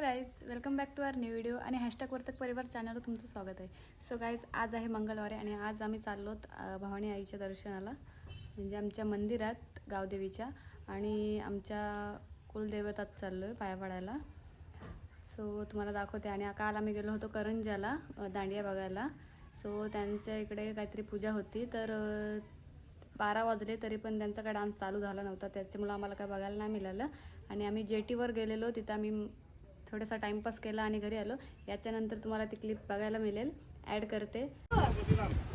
Guys welcome back to our new video आणि hashtag Vartak Parivar चॅनलवर तुमचं स्वागत आहे. सो गाईज आज आहे मंगळवारी आणि आज आम्ही चाललोत भवानी आईच्या दर्शनाला म्हणजे आमच्या मंदिरात गावदेवीच्या. आणि आमच्या कुलदेवतात चाललो आहे पाया पडायला सो तुम्हाला दाखवते. आणि काल आम्ही गेलो होतो करंजाला दांडिया बघायला. सो त्यांच्या इकडे काहीतरी पूजा होती. तर बारा वाजले तरी पण त्यांचा काय डान्स चालू झाला नव्हता. त्याच्यामुळं आम्हाला काय बघायला नाही मिळालं. आणि आम्ही जेटीवर गेलेलो. तिथं आम्ही थोडासा टाइमपास केला आणि घरी आलो. याच्यानंतर तुम्हाला ती क्लिप बघायला मिळेल. ॲड करते.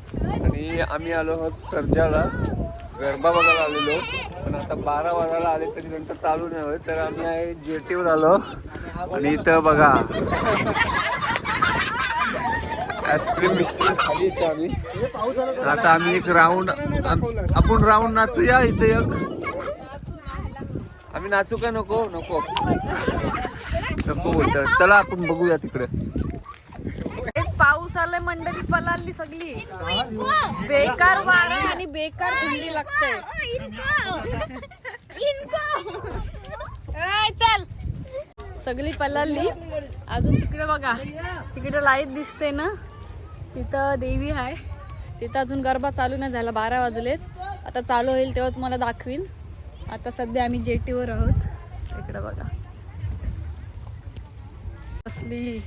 आणि आम्ही आलो आहोत सर्जाला गरबा बघायला आलेलो. पण आता बारा वाजायला आले तरी नंतर चालू नाही होत. तर आम्ही आहे जेटीवर आलो. आणि इथं बघा. आईस्क्रीम मिस्त्री खाली इथं आम्ही. आता आम्ही एक राऊंड आपण राऊंड नाचूया इथे एक. आम्ही नाचू का नको? नको. नको बोलत चला आपण बघूया तिकडे. पाऊस आलाय मंडळी पलाली सगळी. बेकार वारा आणि बेकार थंडी लागते. चल. सगळी पलाली. अजून तिकडे बघा. तिकडे लाइट दिसते ना? तिथं देवी आहे तिथं अजून गरबा चालू नाही झाला बारा वाजलेत. आता चालू होईल तेव्हा तुम्हाला दाखवीन. आता सध्या आम्ही जेटीवर आहोत. इकडे बघा. असली.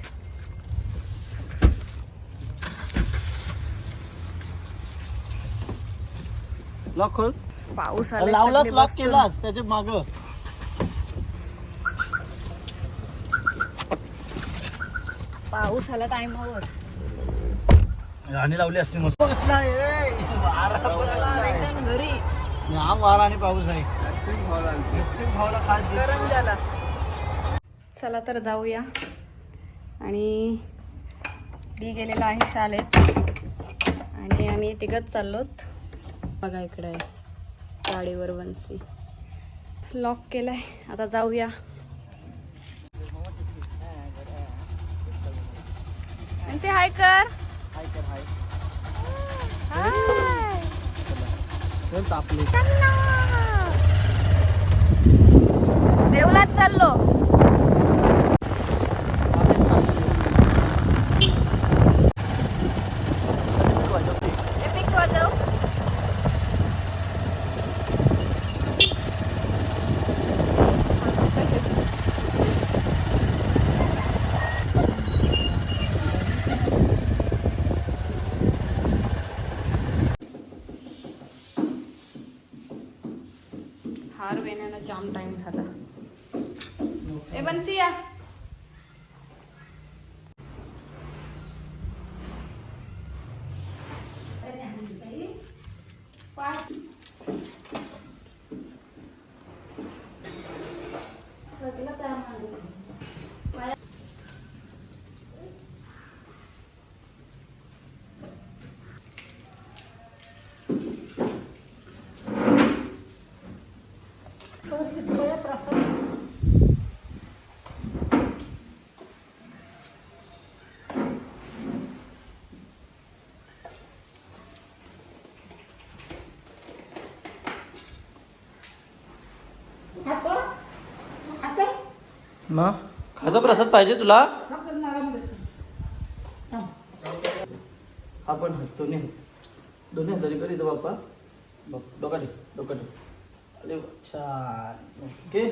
लॉक खोल. पाऊस आला लावलाच लॉक केलास त्याच्या माग. पाऊस आला टायमावर. आणि लावली असते मस्त. घरी. हा वारा आणि पाऊस आहे. करंजाला चला तर जाऊया. आणि डी गेलेला आहे शाळेत. आणि आम्ही तिघत चाललोत. बघा इकडे आहे गाडीवर बनसी लॉक केलाय. आता जाऊया. म्हणजे हाय कर. हाय. चाललो. वेण्याला जाम टाइम झाला ए बनसिया मग खातो प्रसाद पाहिजे तुला? हा पण हात दोन्ही हात दोन्ही हाताने कर इथं बाप्पा. बघ डोका ठेव डोका ठेव. अरे छान. ओके.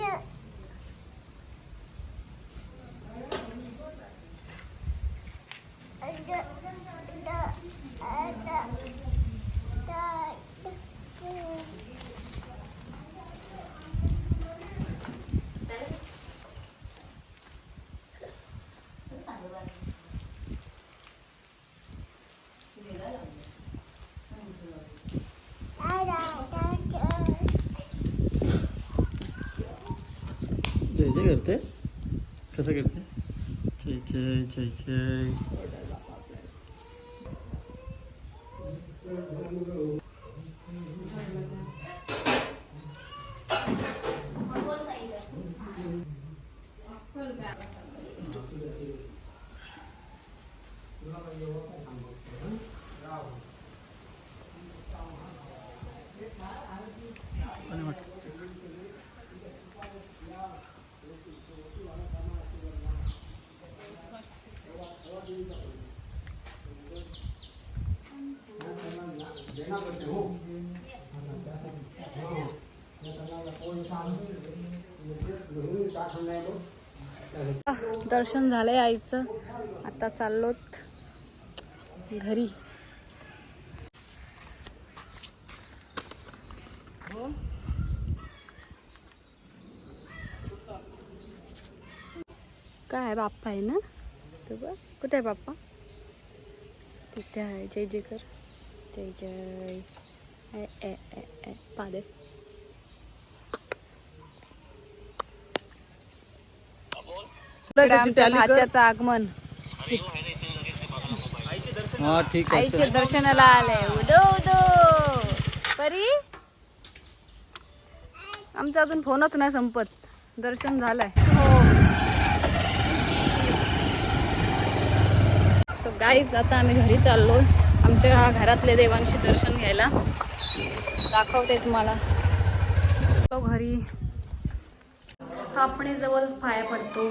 जय जय करते कसं करते जय जय जय जय दर्शन झालंय आईचं. आता चाललोत घरी. काय आहे बाप्पा आहे ना? तू बघ कुठे आहे बाप्पा? तिथे आहे. जय जय कर जय जय. ए ए ए ए पादे. भाच्याचं आगमन. हा ठीक आहे आईचे दर्शनाला आले उदो उदो. परी? आमचा अजून फोनच नाही संपत. दर्शन झालंय. हो. सो गाईज आता आम्ही घरी चाललो. आमच्या घरातले देवांशी दर्शन घ्यायला. दाखवते तुम्हाला. तो घरी स्थापनेजवळ पाया पडतो.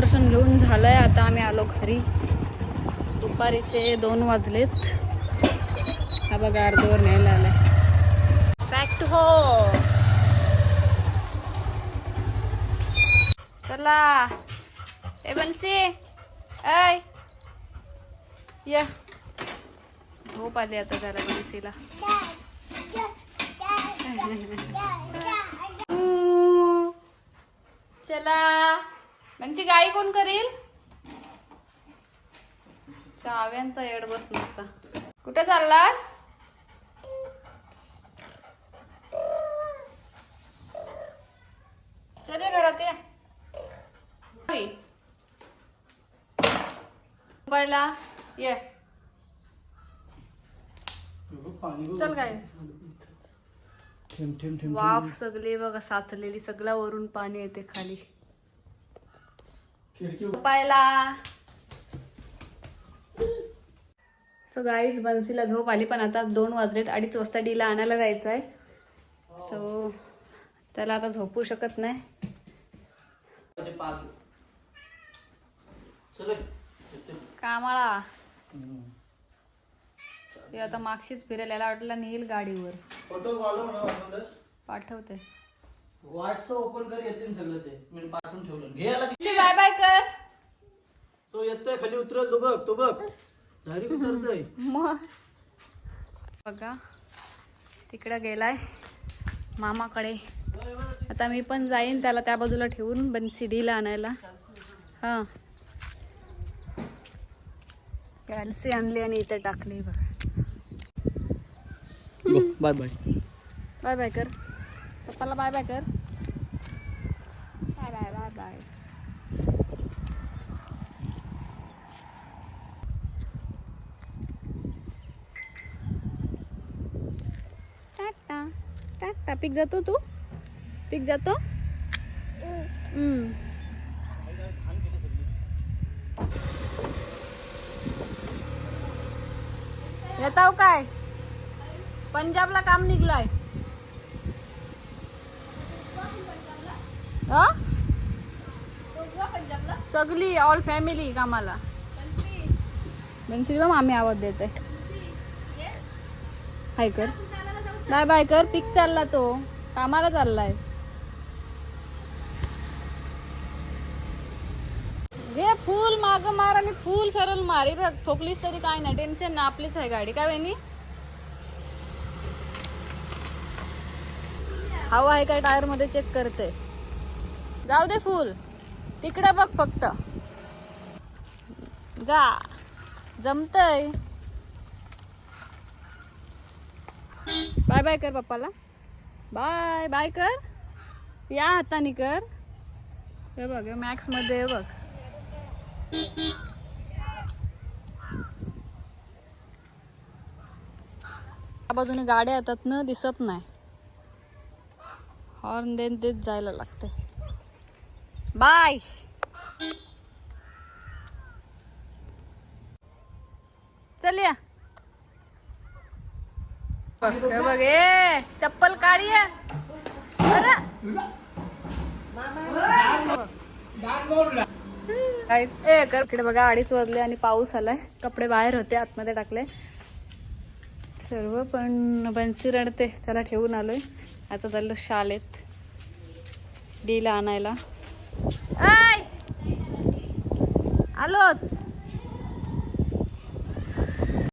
दर्शन घेऊन झालंय. आता आम्ही आलो घरी. दुपारीचे दोन वाजलेत. हा बघा अर्धवर न्यायला आलाय. बॅक टू हो चला. ए बनसी. ऐ. या. झोप आली आता जरा बनसीला. चला. म्हणजे गाई कोण करील? चाव्यांचा एड बस नसता. कुठे चाललास? चल ये घरात ये. पहिला ये. चल काय वाफ सगळे बघा साचलेली सगळ्या वरून पाणी येते खाली. खिडकी पायला सो गाईज बन्सीला झोप आली पण आता दोन वाजलेत अडीच वाजता डीला आणायला जायचं आहे सो त्याला आता झोपू शकत नाही. हम्म. ते आता मागशीच फिरायला याला वाटलं नेईल गाडीवर. पाठवते. व्हॉट्सअप ओपन कर येतील सगळं ते. मी पाठवून ठेवलं. घ्यायला बाय बाय कर. तो येतोय खाली उतरेल तो बघ तो बघ. डायरेक्ट उतरतोय. मग. बघा तिकडं गेलाय मामाकडे. आता मी पण जाईन त्याला त्या बाजूला ठेवून बन्सी डीला आणायला. हां. कॅल्सी आणली आणि इथे टाकली बघा. बाय बाय बाय बाय कर. पप्पाला बाय बाय कर. Bye bye bye bye Tata टाटा. पीक जातो तू? पीक जातो? हम्म. येताव काय? पंजाबला काम निघलाय. सगळी ऑल फॅमिली कामाला. बनसी. मामी आवाज देते. हाय कर. बाय बाय कर. पिक चालला तो. कामाला चाललाय. घे फुल माग मार आणि फुल सरळ मारी. बघ ठोकलीस तरी काय नाही. टेन्शन ना आपलीच आहे गाडी. काय वेणी हवा आहे काय टायरमध्ये चेक करते. जाऊ दे फुल. तिकडं बघ फक्त. जा. जमतय. बाय बाय कर पप्पाला. बाय बाय कर. या हाताने कर. हे बघ मॅक्समध्ये बघ. बाजूने गाड्या येतात ना दिसत नाही. हॉर्न देन देत जायला लागते बाय. चल या. बघ ए चप्पल काढी ए कर. इकडे बघा अडीच वाजले आणि पाऊस आलाय. कपडे बाहेर होते आतमध्ये टाकले. सर्व पण बन्सी रडते त्याला ठेवून आलोय. आता चाललो शाळेत. डीला आणायला. आलोच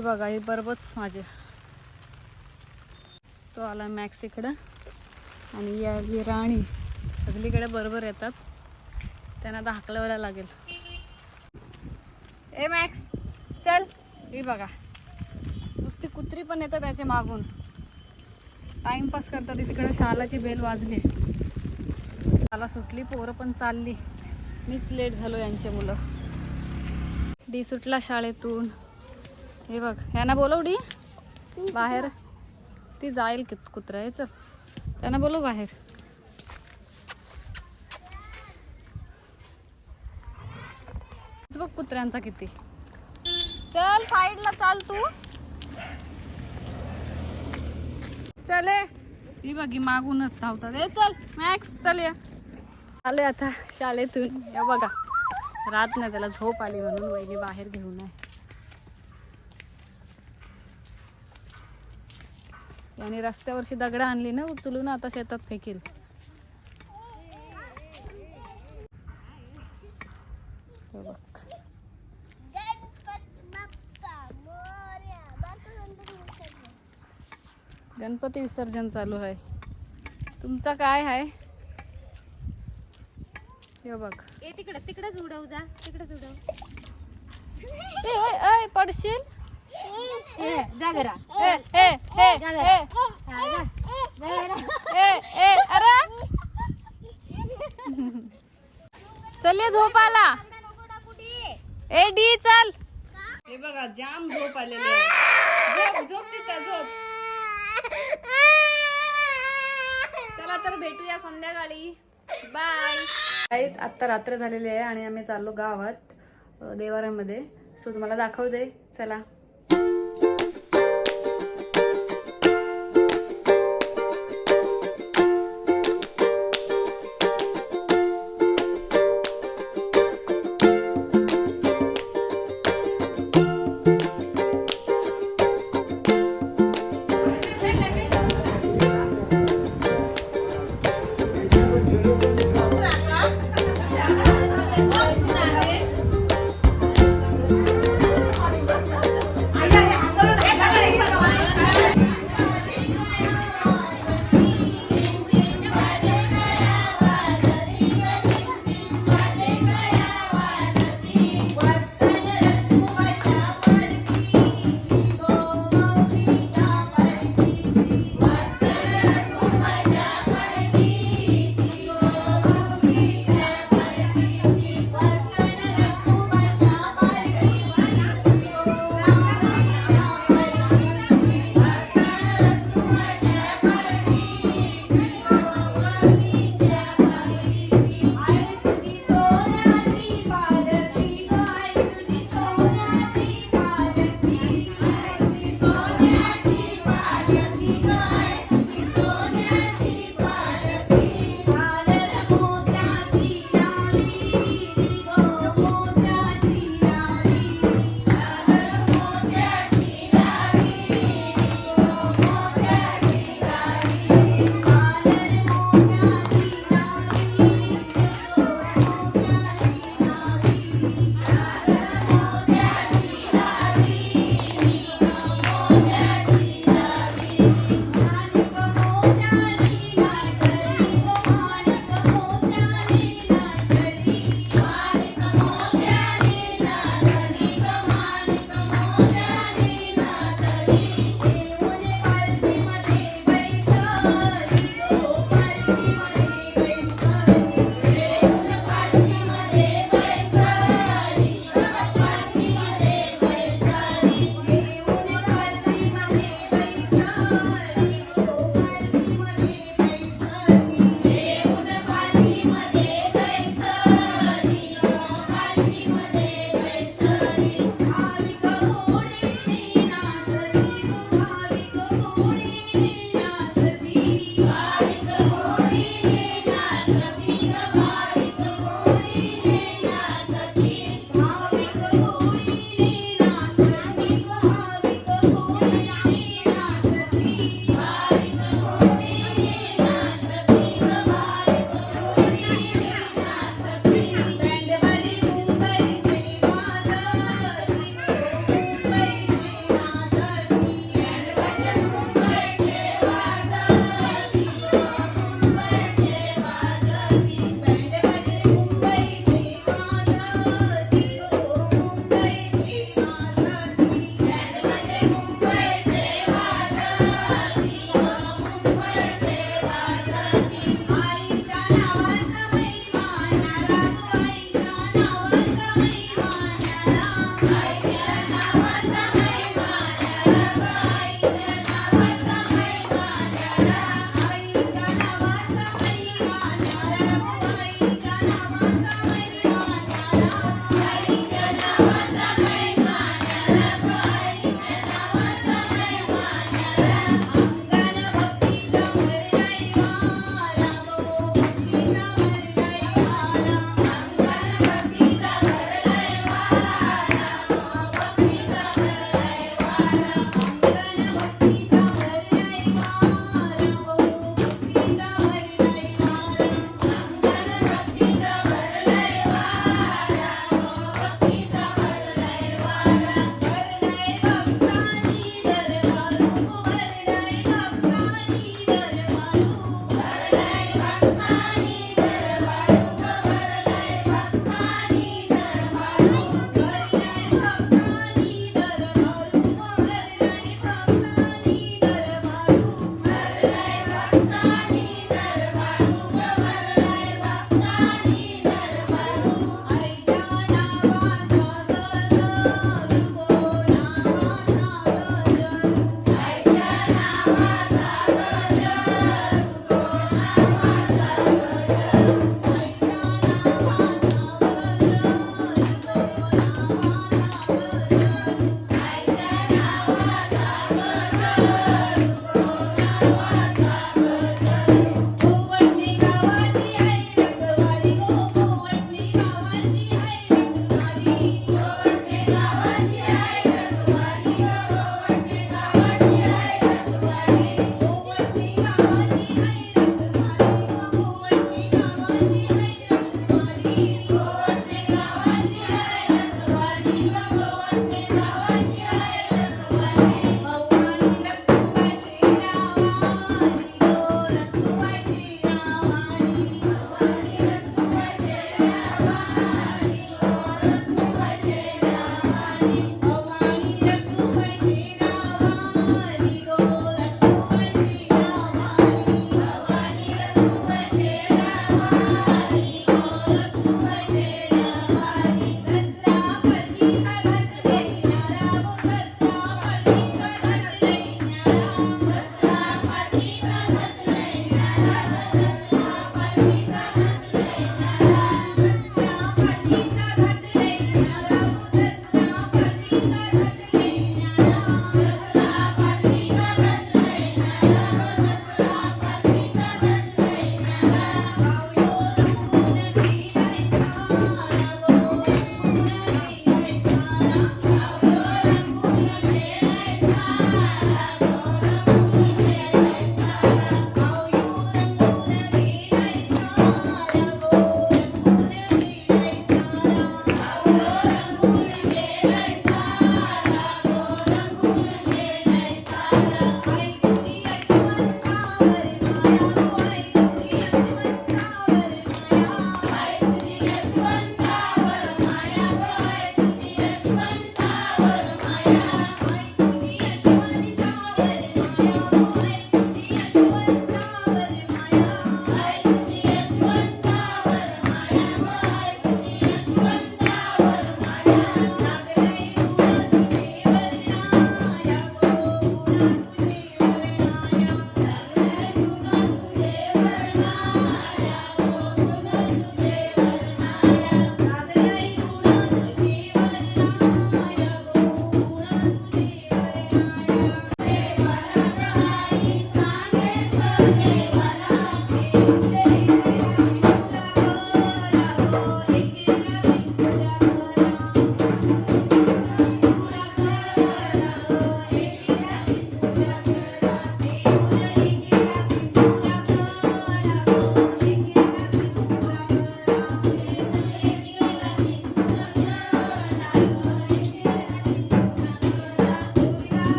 बघा हे बरोबरच माझे. तो आला मॅक्स इकडं. आणि या राणी. सगळीकडे बरोबर येतात. त्यांना आता हाकलवायला लागेल. ए मॅक्स चल. ही बघा. नुसती कुत्री पण येतात त्याच्या मागून. टाइमपास करतात तिकडे शालाची बेल वाजली. शाला सुटली पोरं पण चालली. मीच लेट झालो यांचे मुलं. डी सुटला शाळेतून. हे बघ यांना बोलव डी. बाहेर. ती जाईल कित कुत्रा आहे चल त्यांना बोलव बाहेर. बघ कुत्र्यांचा किती. चल साईडला चाल तू. चले ही बघी मागूनच धावतात. ए चल मॅक्स चल या. आले आता शाळेतून. या बघा. रात नाही त्याला झोप आली म्हणून वहिनी बाहेर घेऊन आहे. याने रस्त्यावरची दगडं आणली ना उचलून आता शेतात फेकील. बघ. गणपती विसर्जन चालू आहे. तुमचा काय आहे? हे बघ. ए तिकडे तिकडेच उडव जा. तिकडेच उडव. ए, ए, ए, पडशील? ए जा घरा. ए, ए, ए, ए, हा, जा. जा घरा. ए, ए, अरे! चल ये झोप आला ए डी चल. हे बघा जाम झोप आलेली आहे. झोप झोप तिथं झोप. चला तर भेटूया संध्याकाळी. बाय. काहीच आत्ता रात्र झालेली आहे आणि आम्ही चाललो गावात देवाऱ्यामध्ये. सो तुम्हाला दाखवते. चला.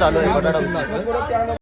चालू आहे बटाटा